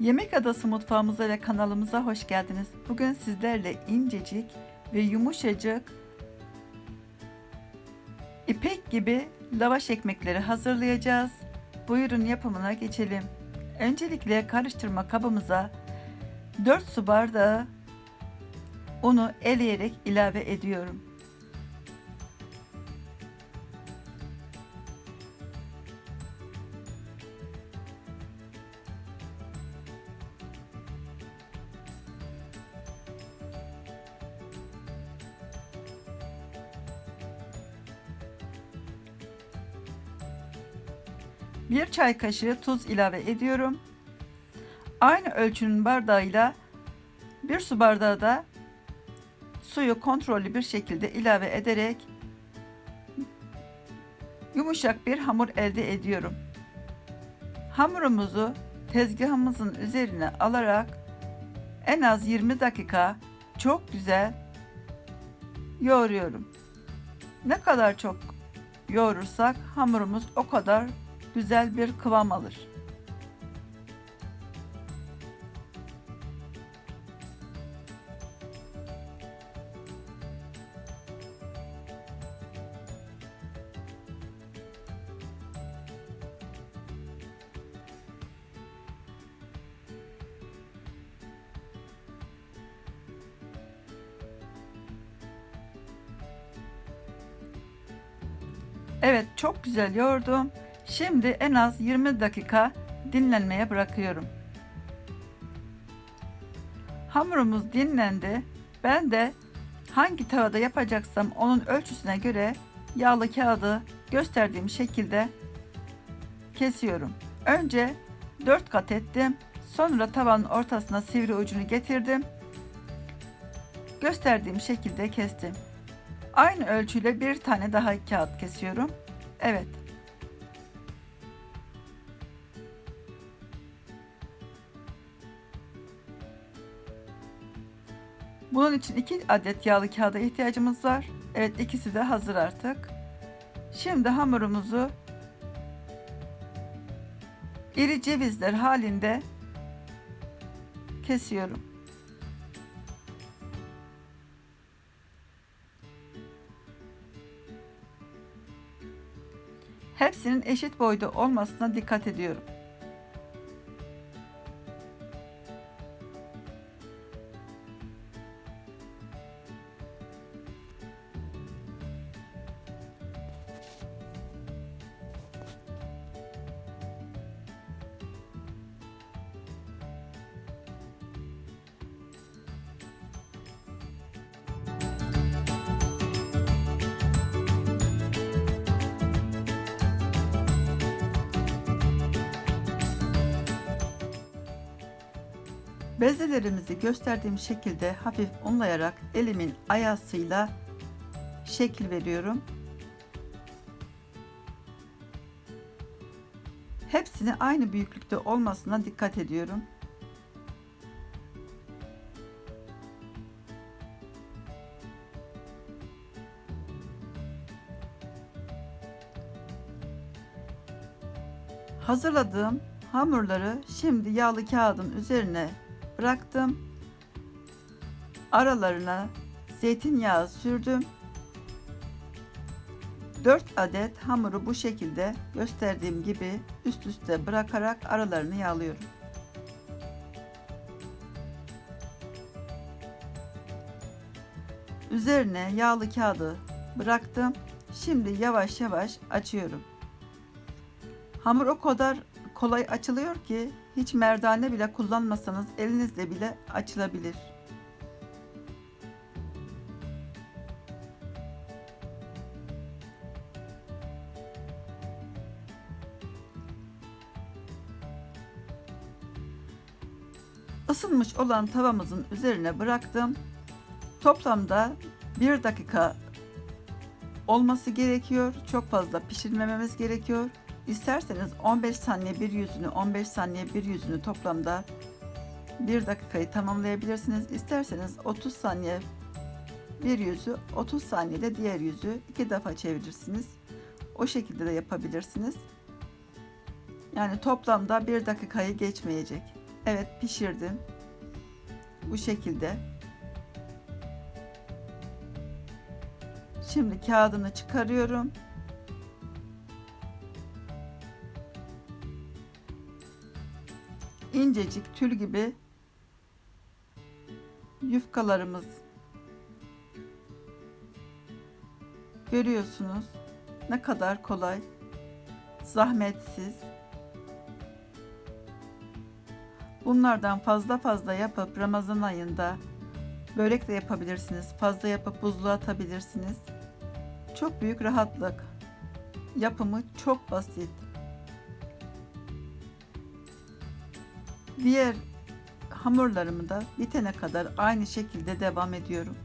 Yemek Adası mutfağımıza ve kanalımıza hoş geldiniz. Bugün sizlerle incecik ve yumuşacık ipek gibi lavaş ekmekleri hazırlayacağız. Buyurun yapımına geçelim. Öncelikle karıştırma kabımıza 4 su bardağı unu eleyerek ilave ediyorum. Bir çay kaşığı tuz ilave ediyorum. Aynı ölçünün bardağıyla bir su bardağı da suyu kontrollü bir şekilde ilave ederek yumuşak bir hamur elde ediyorum. Hamurumuzu tezgahımızın üzerine alarak en az 20 dakika çok güzel yoğuruyorum. Ne kadar çok yoğurursak hamurumuz o kadar güzel bir kıvam alır. Evet çok güzel yoğurdum. Şimdi en az 20 dakika dinlenmeye bırakıyorum. Hamurumuz dinlendi. Ben de hangi tavada yapacaksam onun ölçüsüne göre yağlı kağıdı gösterdiğim şekilde kesiyorum. Önce 4 kat ettim. Sonra tavanın ortasına sivri ucunu getirdim. Gösterdiğim şekilde kestim. Aynı ölçüyle bir tane daha kağıt kesiyorum. Evet. Bunun için iki adet yağlı kağıda ihtiyacımız var. Evet ikisi de hazır artık. Şimdi hamurumuzu iri cevizler halinde kesiyorum. Hepsinin eşit boyda olmasına dikkat ediyorum. Bezelerimizi gösterdiğim şekilde hafif unlayarak elimin ayasıyla şekil veriyorum. Hepsini aynı büyüklükte olmasına dikkat ediyorum. Hazırladığım hamurları şimdi yağlı kağıdın üzerine bıraktım. Aralarına zeytinyağı sürdüm. 4 adet hamuru bu şekilde gösterdiğim gibi üst üste bırakarak aralarını yağlıyorum. Üzerine yağlı kağıdı bıraktım. Şimdi yavaş yavaş açıyorum. Hamur o kadar kolay açılıyor ki hiç merdane bile kullanmasanız elinizle bile açılabilir. Isınmış olan tavamızın üzerine bıraktım. Toplamda 1 dakika olması gerekiyor. Çok fazla pişirmememiz gerekiyor. İsterseniz 15 saniye bir yüzünü, 15 saniye bir yüzünü toplamda 1 dakikayı tamamlayabilirsiniz. İsterseniz 30 saniye bir yüzü, 30 saniyede diğer yüzü iki defa çevirirsiniz. O şekilde de yapabilirsiniz. Yani toplamda bir dakikayı geçmeyecek. Evet pişirdim. Bu şekilde. Şimdi kağıdını çıkarıyorum. İncecik tül gibi yufkalarımız. Görüyorsunuz ne kadar kolay zahmetsiz. Bunlardan fazla fazla yapıp Ramazan ayında börek de yapabilirsiniz fazla yapıp buzluğa atabilirsiniz. Çok büyük rahatlık. Yapımı çok basit diğer hamurlarımı da bitene kadar aynı şekilde devam ediyorum.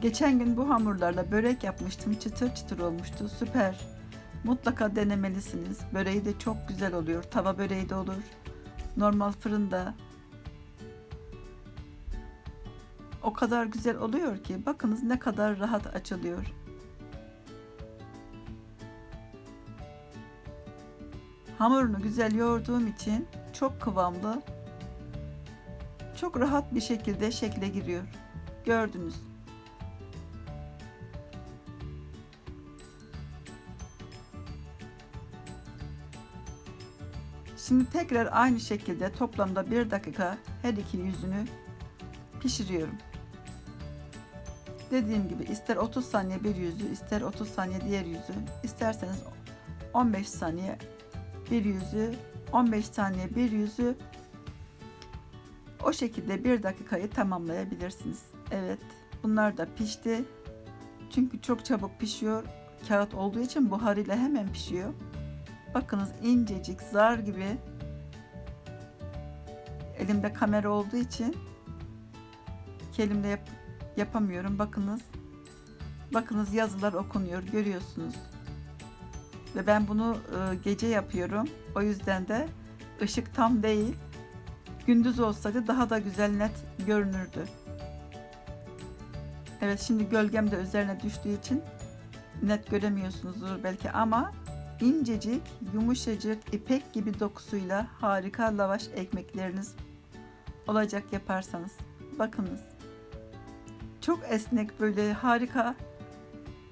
Geçen gün bu hamurlarla börek yapmıştım. Çıtır çıtır olmuştu. Süper. Mutlaka denemelisiniz. Böreği de çok güzel oluyor. Tava böreği de olur. Normal fırında. O kadar güzel oluyor ki bakınız ne kadar rahat açılıyor. Hamurunu güzel yoğurduğum için çok kıvamlı, çok rahat bir şekilde şekle giriyor. Gördünüz. Şimdi tekrar aynı şekilde toplamda bir dakika her iki yüzünü pişiriyorum. Dediğim gibi ister 30 saniye bir yüzü, ister 30 saniye diğer yüzü, isterseniz 15 saniye bir yüzü, 15 saniye bir yüzü. O şekilde bir dakikayı tamamlayabilirsiniz. Evet, bunlar da pişti. Çünkü çok çabuk pişiyor. Kağıt olduğu için buharıyla hemen pişiyor. Bakınız incecik, zar gibi. Elimde kamera olduğu için elimde yap yapamıyorum. Bakınız. Bakınız yazılar okunuyor. Görüyorsunuz. Ve ben bunu e, gece yapıyorum. O yüzden de ışık tam değil. Gündüz olsaydı daha da güzel net görünürdü. Evet şimdi gölgem de üzerine düştüğü için net göremiyorsunuzdur belki ama incecik, yumuşacık, ipek gibi dokusuyla harika lavaş ekmekleriniz olacak yaparsanız. Bakınız. Çok esnek böyle harika.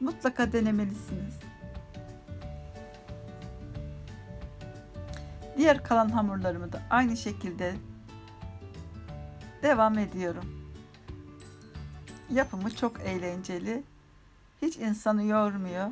Mutlaka denemelisiniz. Diğer kalan hamurlarımı da aynı şekilde devam ediyorum. Yapımı çok eğlenceli. Hiç insanı yormuyor.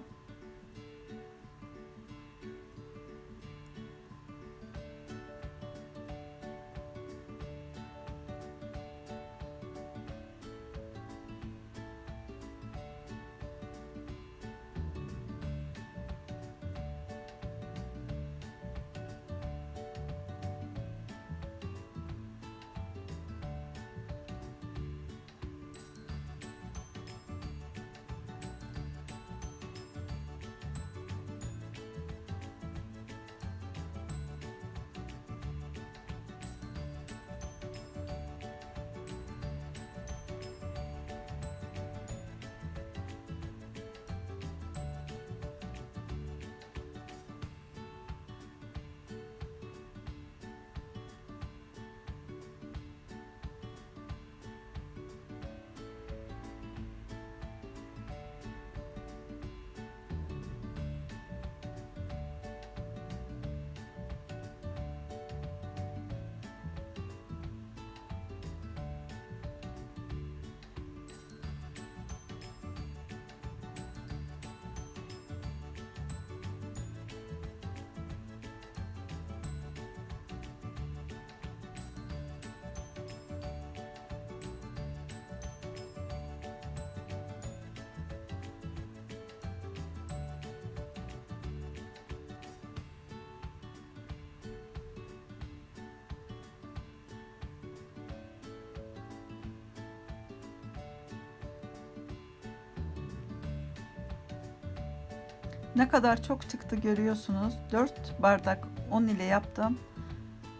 Ne kadar çok çıktı görüyorsunuz. 4 bardak un ile yaptım.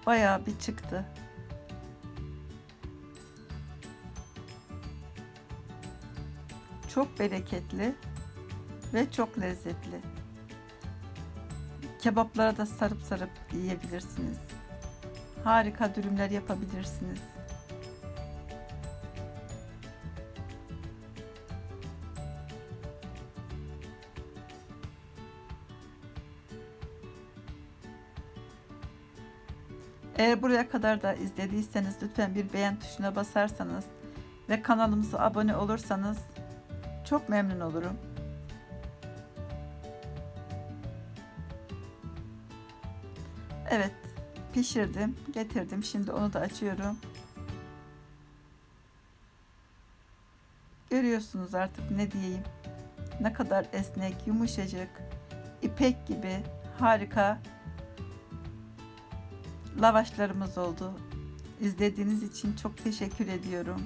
Bayağı bir çıktı. Çok bereketli ve çok lezzetli. Kebaplara da sarıp sarıp yiyebilirsiniz. Harika dürümler yapabilirsiniz. Eğer buraya kadar da izlediyseniz lütfen bir beğen tuşuna basarsanız ve kanalımıza abone olursanız çok memnun olurum. Evet, pişirdim, getirdim. Şimdi onu da açıyorum. Görüyorsunuz artık ne diyeyim. Ne kadar esnek, yumuşacık, ipek gibi harika lavaşlarımız oldu. İzlediğiniz için çok teşekkür ediyorum.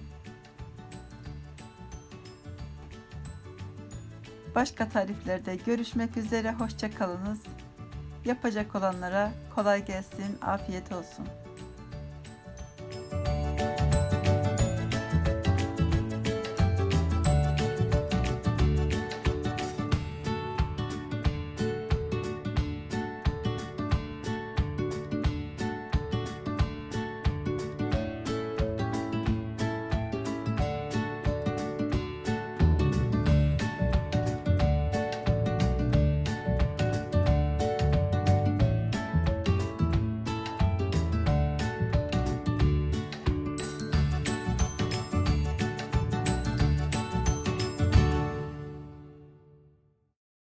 Başka tariflerde görüşmek üzere. Hoşça kalınız. Yapacak olanlara kolay gelsin, afiyet olsun.